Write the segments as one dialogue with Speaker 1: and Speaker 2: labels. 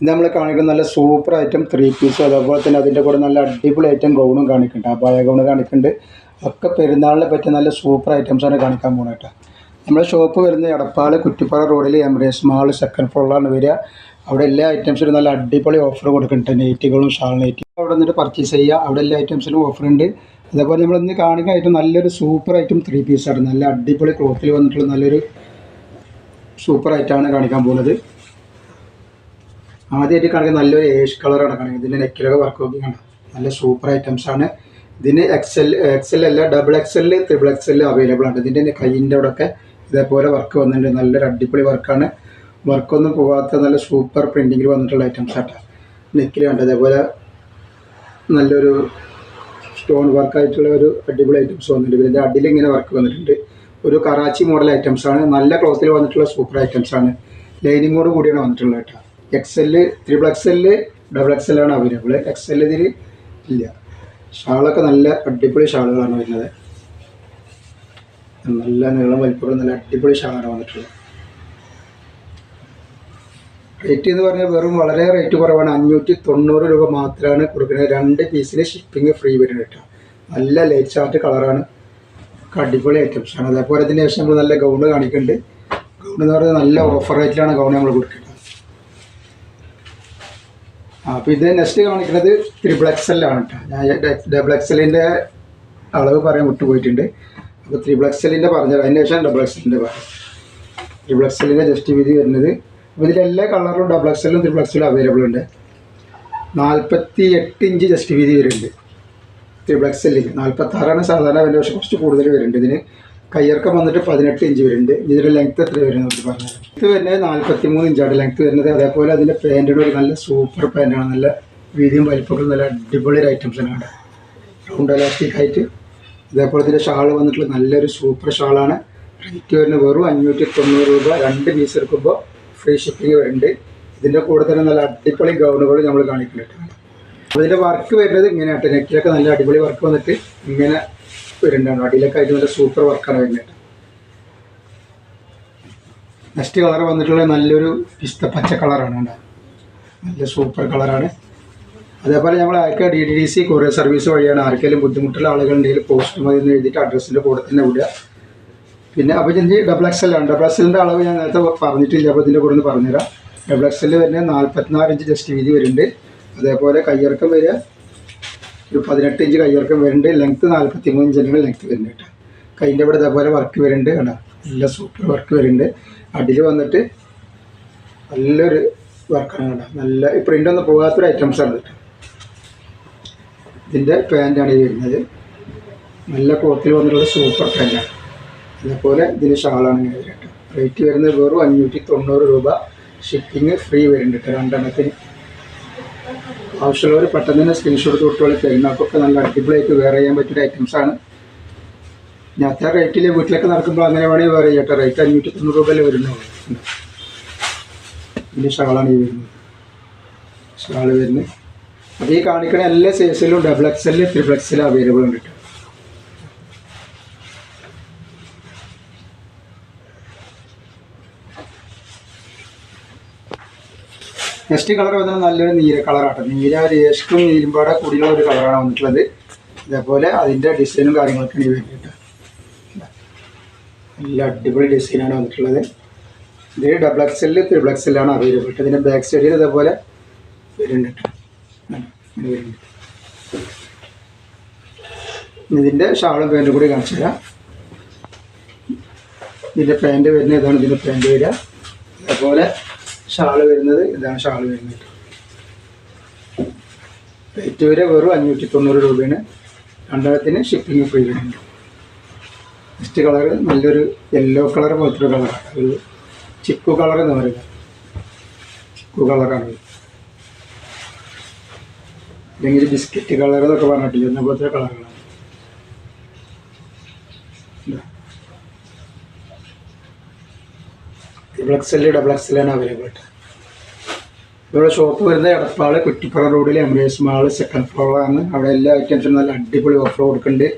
Speaker 1: നമ്മൾ കാണിക്കുന്ന നല്ല സൂപ്പർ ഐറ്റം ത്രീ പീസ് അതേപോലെ തന്നെ അതിന്റെ കൂടെ നല്ല അടിപൊളി ഐറ്റം ഗൗണും കാണിക്കുന്നുണ്ട്. അപായ ഗൗണ് കാണിക്കുന്നുണ്ട്. ഒക്കെ പെരുന്നാളിനെ പറ്റിയ നല്ല സൂപ്പർ ഐറ്റംസാണ് കാണിക്കാൻ പോകുന്നത് കേട്ടോ. നമ്മുടെ ഷോപ്പ് വരുന്നത് എടപ്പാൾ കുറ്റിപ്പാറ റോഡിൽ എംറേസ് മാൾ സെക്കൻഡ് ഫ്ലോറിലാണ് വരിക. അവിടെ എല്ലാ ഐറ്റംസിനും നല്ല അടിപൊളി ഓഫർ കൊടുക്കുന്നുണ്ട്. നെയ്റ്റുകളും ഷാൾ നെയ്റ്റും അവിടെ നിന്നിട്ട് പർച്ചേസ് ചെയ്യുക. അവിടെ എല്ലാ ഐറ്റംസിനും ഉണ്ട്. അതേപോലെ നമ്മൾ ഇന്ന് കാണിക്കുന്ന ഐറ്റം നല്ലൊരു സൂപ്പർ ഐറ്റം ത്രീ പീസാണ് നല്ല അടിപൊളി ക്ലോത്തിൽ വന്നിട്ടുള്ള നല്ലൊരു സൂപ്പർ ആയിട്ടാണ് കാണിക്കാൻ പോകുന്നത് ആദ്യമായിട്ട് കാണിക്കുന്ന നല്ലൊരു ഏഷ് കളറാണ് കാണിക്കുന്നത് ഇതിന്റെ നെക്കിലൊക്കെ വർക്ക് നോക്കി കണ്ടോ? നല്ല സൂപ്പർ ഐറ്റംസ് ആണ്. ഇതിന് എക്സൽ എക്സൽ അല്ല double XL triple XL available ആണ്. ഇതിന്റെ കൈയിന്റെ അവിടെ ഒക്കെ ഇതേപോലെ വർക്ക് വന്നിട്ടുണ്ട്. നല്ലൊരു അടിപൊളി വർക്കാണ് വർക്കൊന്നും പോകാത്ത നല്ല സൂപ്പർ പ്രിന്റിങ്ങിൽ വന്നിട്ടുള്ള ഐറ്റംസ് ആട്ടോ. നെക്കിൽ കണ്ടോ? അതേപോലെ നല്ലൊരു സ്റ്റോൺ വർക്കായിട്ടുള്ള ഒരു അടിപൊളി ഐറ്റംസ് വന്നിട്ടുണ്ട്. ഇതിന്റെ അടിയിൽ ഇങ്ങനെ വർക്ക് വന്നിട്ടുണ്ട്. ഒരു കറാച്ചി മോഡൽ ഐറ്റംസ് ആണ്. നല്ല ക്ലോത്തിൽ വന്നിട്ടുള്ള സൂപ്പർ ഐറ്റംസ് ആണ്. ലൈനിങ്ങോട് കൂടിയാണ് വന്നിട്ടുള്ളത് കേട്ടോ. എക്സെൽ ത്രിബിൾ എക്സെൽ ഡബിൾ എക്സെല്ലാണ് അവൈലബിൾ എക്സെൽ ഇതിൽ ഇല്ല. ഷാളൊക്കെ നല്ല അടിപൊളി ഷാളുകളാണ് വരുന്നത്. നല്ല നീളം വലിപ്പമുള്ള നല്ല അടിപൊളി ഷാളാണ് വന്നിട്ടുള്ളത്. റേറ്റ് എന്ന് പറഞ്ഞാൽ വെറും വളരെ റേറ്റ് കുറവാണ്. അഞ്ഞൂറ്റി തൊണ്ണൂറ് രൂപ മാത്രമാണ് കൊടുക്കുന്നത്. രണ്ട് പീസിന് ഷിപ്പിംഗ് ഫ്രീ വരുന്നത് കേട്ടോ. നല്ല ലൈറ്റ് ചാർട്ട് കളറാണ് അടിപൊളി ഐറ്റംസ് ആണ്. അതേപോലെ ഇതിന് ശേഷം നമ്മൾ നല്ല ഗൗണ് കാണിക്കുന്നുണ്ട്. ഗൗൺ എന്ന് പറഞ്ഞാൽ നല്ല ഓഫർ റേറ്റിലാണ് ഗൗൺ നമ്മൾ കൊടുക്കുന്നത്. അപ്പോൾ ഇത് നെക്സ്റ്റ് കാണിക്കുന്നത് ത്രിബിൾ എക്സലാണ് കേട്ടോ ഞാൻ ഡബിൾ എക്സലിന്റെ അളവ് പറയാൻ വിട്ടുപോയിട്ടുണ്ട്. അപ്പോൾ ത്രിബിൾ എക്സലിന്റെ പറഞ്ഞത്. അതിന് ശേഷം ഡബിൾ എക്സലിന്റെ പറയാം ത്രിബിൾ എക്സലിന്റെ ജസ്റ്റ് വിധി വരുന്നത്. അപ്പോൾ ഇതിൽ എല്ലാ കളറിലും ഡബിൾ എക്സലും ത്രിബിൾ എക്സലും അവൈലബിൾ ഉണ്ട്. നാൽപ്പത്തി എട്ട് ഇഞ്ച് ജസ്റ്റ് വീതി വരുന്നുണ്ട്. ത്രിബിൾ എക്സലിൽ നാൽപ്പത്താറാണ് സാധാരണ അതിന്റെ പക്ഷേ കുറച്ച് കൂടുതൽ വരുന്നുണ്ട് ഇതിന്. കയ്യിറക്കം വന്നിട്ട് പതിനെട്ട് ഇഞ്ച് വരുന്നുണ്ട്. ഇതിന്റെ ലെങ്ത് എത്ര വരുന്നത് പറഞ്ഞത് ഇത് വരുന്നത് നാൽപ്പത്തി മൂന്ന് ഇഞ്ചാണ് ലെങ്ത് വരുന്നത് അതേപോലെ അതിന്റെ പാന്റിന്റെ ഒരു നല്ല സൂപ്പർ പാന്റാണ് നല്ല വീതിയും വലിപ്പമൊക്കെ നല്ല അടിപൊളി ഒരു ഐറ്റംസാണ് അവിടെ റൗണ്ട് എലാസ്റ്റിക് ആയിട്ട് അതേപോലെ ഇതിന്റെ ഷാൾ വന്നിട്ടുള്ള നല്ലൊരു സൂപ്പർ ഷാളാണ് റേറ്റ് വരുന്നത് വെറും അഞ്ഞൂറ്റി തൊണ്ണൂറ് രൂപ. രണ്ട് പീസ് എടുക്കുമ്പോൾ ഫ്രീ ഷിപ്പിംഗ് വരുന്നുണ്ട്. ഇതിന്റെ കൂടെ തന്നെ നല്ല അടിപൊളി ഗൗണുകൾ നമ്മൾ കാണിക്കുന്നുണ്ട്. അതിന്റെ വർക്ക് വരുന്നത് ഇങ്ങനെയായിട്ട് നെക്കിലൊക്കെ നല്ല അടിപൊളി വർക്ക് വന്നിട്ട് ഇങ്ങനെ വരുന്നുണ്ടാണ് അടിയിലൊക്കെ ആയിട്ട് നല്ല സൂപ്പർ വർക്കാണ് വരുന്നത്. നെക്സ്റ്റ് കളർ വന്നിട്ടുള്ള നല്ലൊരു പിസ്ത പച്ച കളറാണ് കേട്ടോ നല്ല സൂപ്പർ കളറാണ് അതേപോലെ നമ്മൾ ആർക്കെ D D D C courier service വഴിയാണ് ആർക്കെങ്കിലും ബുദ്ധിമുട്ടുള്ള ആളുകളുണ്ടെങ്കിൽ പോസ്റ്റ് മതി എന്ന് എഴുതിയിട്ട് അഡ്രസ്സിന്റെ കൂടെ തന്നെ വിടുക. പിന്നെ അപ്പോൾ ഇതിന്റെ ഡബിൾ എക്സ് എല്ലാണ് ഡബിൾ എക്സലിന്റെ അളവ് ഞാൻ നേരത്തെ പറഞ്ഞിട്ടില്ല. അപ്പോൾ ഇതിന്റെ കൂടെ ഒന്ന് പറഞ്ഞുതരാം. ഡബിൾ എക്സൽ വരുന്നത് നാൽപ്പത്തിനാല് ഇഞ്ച് ജസ്റ്റ് വീതി വരുന്നുണ്ട്. അതേപോലെ കയ്യിറക്കം വരിക ഒരു പതിനെട്ട് ഇഞ്ച് കയ്യിറക്കം വരുന്നുണ്ട്. ലെങ്ത്ത് നാൽപ്പത്തി മൂന്ന് ഇഞ്ചിന്റെ ലെങ്ത്ത് വരുന്നുണ്ട് കേട്ടോ. കൈന്റെ ഇവിടെ ഇതേപോലെ വർക്ക് വരുന്നുണ്ട് കണ്ടോ? നല്ല സൂപ്പർ വർക്ക് വരുന്നുണ്ട്. അടിയിൽ വന്നിട്ട് നല്ലൊരു വർക്കാണ് കേട്ടോ നല്ല പ്രിന്റ് ഒന്നും പോകാത്തൊരു ഐറ്റംസ് ആണ് കേട്ടോ. ഇതിന്റെ പാന്റാണ് ഈ വരുന്നത്. നല്ല ക്ലോത്തിൽ വന്നിട്ടുള്ള സൂപ്പർ പാന്റാണ് അതേപോലെ ഇതിന് ഷാളാണ് കേട്ടോ. റേറ്റ് വരുന്നത് വെറും അഞ്ഞൂറ്റി തൊണ്ണൂറ് രൂപ. ഷിപ്പിംഗ് ഫ്രീ വരുന്നുണ്ട് കേട്ടോ. രണ്ടെണ്ണത്തിന്. ആവശ്യമുള്ളവർ പെട്ടെന്ന് തന്നെ സ്ക്രീൻഷോട്ട് തൊട്ടുള്ള പെരുന്നാൾക്കൊക്കെ നല്ല അടിപൊളിയായിട്ട് വെയർ ചെയ്യാൻ പറ്റിയ ഐറ്റംസ് ആണ്. ഞാൻ അത്ര റേറ്റിൽ വീട്ടിലൊക്കെ നടക്കുമ്പോൾ അങ്ങനെ വേണമെങ്കിൽ വേറെ ചെയ്യട്ടെ റേറ്റ് അഞ്ഞൂറ്റി തൊണ്ണൂറ് രൂപയിൽ വരുന്നുള്ളൂ ഇതിന്റെ ഷാളാണ് ഈ വരുന്നത്. ഷാൾ വരുന്നത്. അപ്പോൾ ഈ കാണിക്കണ എല്ലാ സൈസിലും double X XL triple XL available ഉണ്ട് കേട്ടോ. നെക്സ്റ്റ് കളർ വന്നത് നല്ലൊരു നീല കളറാട്ടോ നീല രേഷ്ടും നീലുംപാടെ കൂടിയുള്ള ഒരു കളറാണ് വന്നിട്ടുള്ളത്. ഇതേപോലെ അതിന്റെ ഡിസൈനും കാര്യങ്ങളൊക്കെയാണ് ഈ വരുന്നത് നല്ല അടിപൊളി ഡിസൈനാണ് വന്നിട്ടുള്ളത്. ഇത് ഡബിൾ എക്സെൽ ത്രിബിൾ എക്സെല്ലാണ് അവൈലബിൾ ഇതിന്റെ ബാക്ക് സൈഡിൽ ഇതേപോലെ വരുന്നുണ്ട് ഇതിന്റെ ഷാളും പാന്റും കൂടി കാണിച്ചു തരാം. ഇതിന്റെ പാന്റ് വരുന്നത് ഇതാണ് ഇതിന്റെ പാന്റ് വരിക. അതേപോലെ ഷാൾ വരുന്നത് ഇതാണ് ഷാൾ വരുന്നത്. റേറ്റ് വരെ വെറും അഞ്ഞൂറ്റി തൊണ്ണൂറ് രൂപയാണ്. രണ്ടായിരത്തിന് ഷിപ്പിംഗ് ഫ്രീ വരുന്നുണ്ട്. നെക്സ്റ്റ് കളർ നല്ലൊരു യെല്ലോ കളർ പോലത്തെ ഒരു കളറാണ് ഒരു ചിക്കു കളർ എന്ന് പറയുന്നത്. ചിക്കു കളറാണ് അല്ലെങ്കിൽ ബിസ്ക്കറ്റ് കളർ എന്നൊക്കെ പറഞ്ഞിട്ടില്ല? എന്ന പോലത്തെ കളറുകളാണ് ഡബിൾ എക്സൽ ഡബിൾ എക്സലാണ് അവൈലബിൾ ഇവിടെ ഷോപ്പ് വരുന്നത് എടപ്പാൾ കുറ്റിപ്പുറ റോഡിൽ എംബ്രേസ് മാൾ സെക്കൻഡ് ഫ്ലോറാണ് അവിടെ എല്ലാ ഐറ്റംസും നല്ല അടിപൊളി ഓഫർ കൊടുക്കുന്നുണ്ട്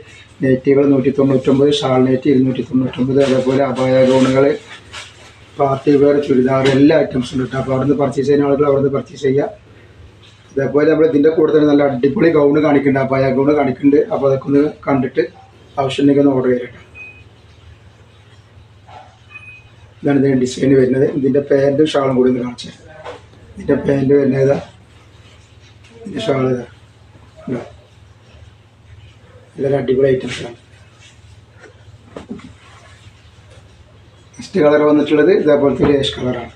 Speaker 1: നൈറ്റികൾ നൂറ്റി തൊണ്ണൂറ്റൊമ്പത് ഷാൾ നെറ്റ് ഇരുന്നൂറ്റി തൊണ്ണൂറ്റൊമ്പത് അതേപോലെ അപായ ഗൗണുകൾ പാർട്ടി വെയർ ചുരിദാർ എല്ലാ ഐറ്റംസും ഉണ്ട് കേട്ടോ അപ്പോൾ അവിടുന്ന് പർച്ചേസ് ചെയ്യുന്ന ആളുകൾ അവിടുന്ന് പർച്ചേസ് ചെയ്യുക അതേപോലെ നമ്മൾ ഇതിന്റെ കൂടെ തന്നെ നല്ല അടിപൊളി ഗൗണ് കാണിക്കുന്നുണ്ട് അപായ ഗൗണ് കാണിക്കുന്നുണ്ട് അപ്പോൾ അതൊക്കെ ഒന്ന് കണ്ടിട്ട് ആവശ്യമുണ്ടെങ്കിൽ ഒന്ന് ഓർഡർ ചെയ്യട്ടെ ഇതാണ് ഇതിന്റെ ഡിസൈൻ വരുന്നത്. ഇതിന്റെ പാന്റും ഷാളും കൂടി ഒന്ന് കാണിച്ചത് ഇതിന്റെ പാന്റ് വരുന്നത് ഇതാ ഇതിന്റെ ഷാൾ ഇതാ. എല്ലാവരും അടിപൊളി ഐറ്റംസാണ് നെക്സ്റ്റ് കളർ വന്നിട്ടുള്ളത് ഇതേപോലത്തെ ഒരു ഏഷ് കളറാണ്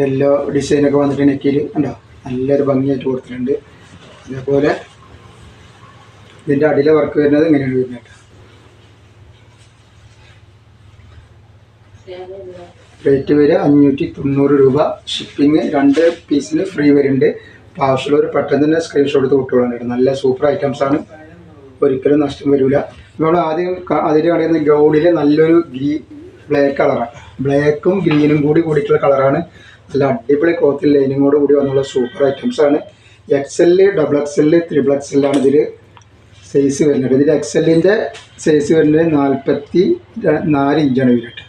Speaker 1: യെല്ലോ ഡിസൈനൊക്കെ വന്നിട്ട് നെക്കിയിൽ ഉണ്ടോ നല്ലൊരു ഭംഗിയായിട്ട് കൊടുത്തിട്ടുണ്ട്. അതേപോലെ ഇതിന്റെ അടിയിലെ വർക്ക് വരുന്നത് ഇങ്ങനെയാണ് വരുന്നത് റേറ്റ് വരെ അഞ്ഞൂറ്റി തൊണ്ണൂറ് രൂപ. ഷിപ്പിംഗ് രണ്ട് പീസിന് ഫ്രീ വരുന്നുണ്ട്. അപ്പോൾ ആവശ്യമുള്ളവർ പെട്ടെന്ന് തന്നെ സ്ക്രീൻഷോട്ട് എടുത്ത് വിട്ടുകൊള്ളാൻ നല്ല സൂപ്പർ ഐറ്റംസ് ആണ്. ഒരിക്കലും നഷ്ടം വരില്ല നമ്മൾ ആദ്യം അതിൽ കാണിക്കുന്ന ഗൗഡിൽ നല്ലൊരു ഗ്രീ ബ്ലാക്ക് കളറാണ് ബ്ലാക്കും ഗ്രീനും കൂടി കൂടിയിട്ടുള്ള കളറാണ് നല്ല അടിപൊളി ക്ലോത്തിൽ ലൈനിങ്ങോട് കൂടി വന്നുള്ള സൂപ്പർ ഐറ്റംസ് ആണ്. L double X XL triple എക്സെല്ലാണ് ഇതിൽ സൈസ് വരുന്നുണ്ട്. ഇതിൽ എക്സെല്ലിന്റെ സൈസ് വരുന്നത് നാൽപ്പത്തി നാല് ഇഞ്ചാണ് വരുന്നത്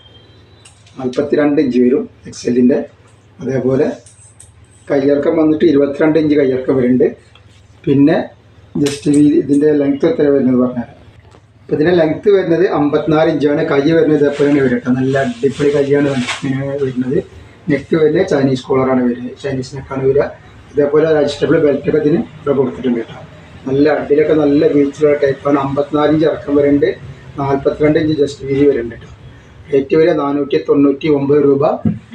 Speaker 1: നാൽപ്പത്തി രണ്ട് ഇഞ്ച് വരും എക്സെല്ലിന്റെ അതേപോലെ കയ്യിറക്കം വന്നിട്ട് ഇരുപത്തിരണ്ട് ഇഞ്ച് കയ്യിറക്കം വരുന്നുണ്ട്. പിന്നെ ജസ്റ്റ് ഇതിന്റെ ലെങ്ത് എത്ര വരുന്നത് പറഞ്ഞാൽ അപ്പോൾ ഇതിന്റെ ലെങ്ത്ത് വരുന്നത് അമ്പത്തിനാല് ഇഞ്ചാണ് കൈ വരുന്നത് ഇതേപോലെയാണ് വരട്ടെ നല്ല അടിപൊളി കൈയാണ് വരുന്നത്. നെക്ക് വരുന്നത് ചൈനീസ് കോളറാണ് വരുന്നത് ചൈനീസ് നെക്കാണ് വരിക. ഇതേപോലെ വെജിറ്റബിൾ ബെൽറ്റൊക്കെ ഇതിന് ഇവിടെ കൊടുത്തിട്ടുണ്ട് കേട്ടോ. നല്ല അടിയിലൊക്കെ നല്ല വീഴ്ചയുള്ള ടൈപ്പാണ് അമ്പത്തിനാലിഞ്ച് ഇറക്കം വരുന്നുണ്ട് നാൽപ്പത്തിരണ്ട് ഇഞ്ച് ജസ്റ്റ് വീതി വരുന്നുണ്ട് കേട്ടോ റേറ്റ് വരെ നാനൂറ്റി തൊണ്ണൂറ്റി ഒമ്പത് രൂപ.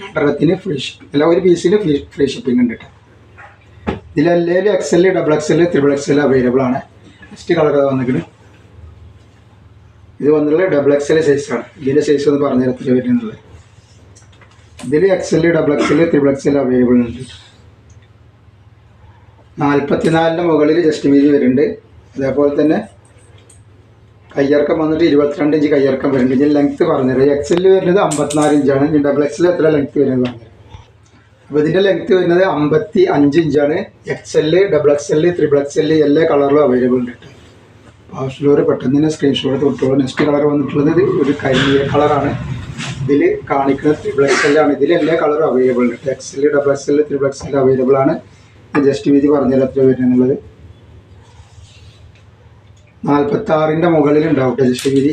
Speaker 1: രണ്ടെണ്ണത്തിന് ഫ്രീ ഷിപ്പിംഗ് അല്ല ഒരു പീസിന് ഫ്രീ ഫ്രീ ഷിപ്പിംഗ് ഉണ്ട് കേട്ടോ ഇതിലെല്ലാം XL double XL triple XL available ആണ്. നെക്സ്റ്റ് കളർ വന്നിട്ട് ഇത് വന്നിട്ടുള്ള ഡബിൾ എക്സൽ സൈസാണ് ഇതിന്റെ സൈസ് ഒന്ന് പറഞ്ഞു തരത്തിൽ വരുന്നത്. ഇതിൽ XL double XL triple XL available ഉണ്ട് നാൽപ്പത്തിനാലിന്റെ മുകളിൽ ജസ്റ്റ് വീതി വരുന്നുണ്ട്. അതേപോലെ തന്നെ കയ്യിറക്കം വന്നിട്ട് ഇരുപത്തിരണ്ട് ഇഞ്ച് കയ്യിറക്കം വരുന്നുണ്ട്. ഇതിൽ ലെങ്ത്ത് പറഞ്ഞുതരാം. എക്സൽ വരുന്നത് അമ്പത്തിനാല് ഇഞ്ചാണ് ഇനി ഡബിൾ എക്സൽ എത്ര ലെങ്ത്ത് വരുന്നത് പറഞ്ഞുതരാം. അപ്പോൾ ഇതിന്റെ ലെങ്ത്ത് വരുന്നത് അമ്പത്തി അഞ്ച് ഇഞ്ചാണ് XL double XL triple XL എല്ലാ കളറിലും അവൈലബിൾ ഉണ്ട് ആവശ്യമുള്ളവർ പെട്ടെന്ന് തന്നെ സ്ക്രീൻഷോട്ട് കൊടുത്തോളൂ നെക്സ്റ്റ് കളർ വന്നിട്ടുള്ളത് ഒരു കരിയ കളറാണ് ഇതിൽ കാണിക്കുന്നത് ത്രിബിൾ എക്സെല്ലാണ് ഇതിൽ എല്ലാ കളറും അവൈലബിൾ ഉണ്ട് XL double XL triple XL available ആണ്. ജസ്റ്റ് വീതി പറഞ്ഞാൽ എത്ര വരുന്നുള്ളത് നാൽപ്പത്തി ആറിന്റെ മുകളിൽ ഉണ്ടാവും അഡ്ജസ്റ്റ് ജസ്റ്റ് വീതി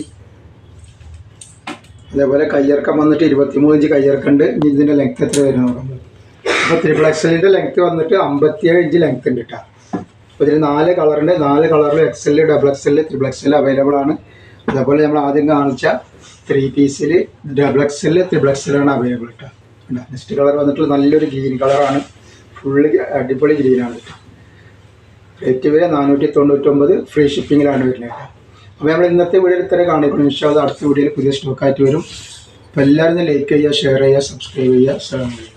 Speaker 1: അതേപോലെ കയ്യിറക്കം വന്നിട്ട് ഇരുപത്തിമൂന്ന് ഇഞ്ച് കയ്യിറക്കുണ്ട് ഇനി ഇതിന്റെ ലെങ്ത് എത്ര വരുന്നത് നോക്കാം. അപ്പോൾ ത്രിബിൾ എക്സലിന്റെ ലെങ്ത് വന്നിട്ട് അമ്പത്തിയേഴ് ഇഞ്ച് ലെങ്ത് ഉണ്ട് കേട്ടോ അപ്പോൾ ഇതിൽ നാല് കളറുണ്ട് നാല് കളറിൽ XL double XL triple XL available ആണ്. അതേപോലെ നമ്മൾ ആദ്യം കാണിച്ച ത്രീ പീസിൽ ഡബിൾ എക്സൽ ത്രിബിൾ എക്സലാണ് അവൈലബിൾ കേട്ടോ നെക്സ്റ്റ് കളർ വന്നിട്ട് നല്ലൊരു ഗ്രീൻ കളറാണ് ഫുള്ള് അടിപൊളി ഗ്രീനാണ് റേറ്റ് വരെ നാനൂറ്റി തൊണ്ണൂറ്റൊമ്പത് ഫ്രീ ഷിപ്പിങ്ങിലാണ് വരുന്നത്. അപ്പോൾ നമ്മൾ ഇന്നത്തെ വീഡിയോയിൽ ഇത്ര കാണിക്കണം വിശ്വാസം അടുത്ത വീഡിയോയിൽ പുതിയ സ്റ്റോക്കായിട്ട് വരും. അപ്പോൾ എല്ലാവരും ലൈക്ക് ചെയ്യുക ഷെയർ ചെയ്യുക സബ്സ്ക്രൈബ് ചെയ്യുക. അലൈക്കും.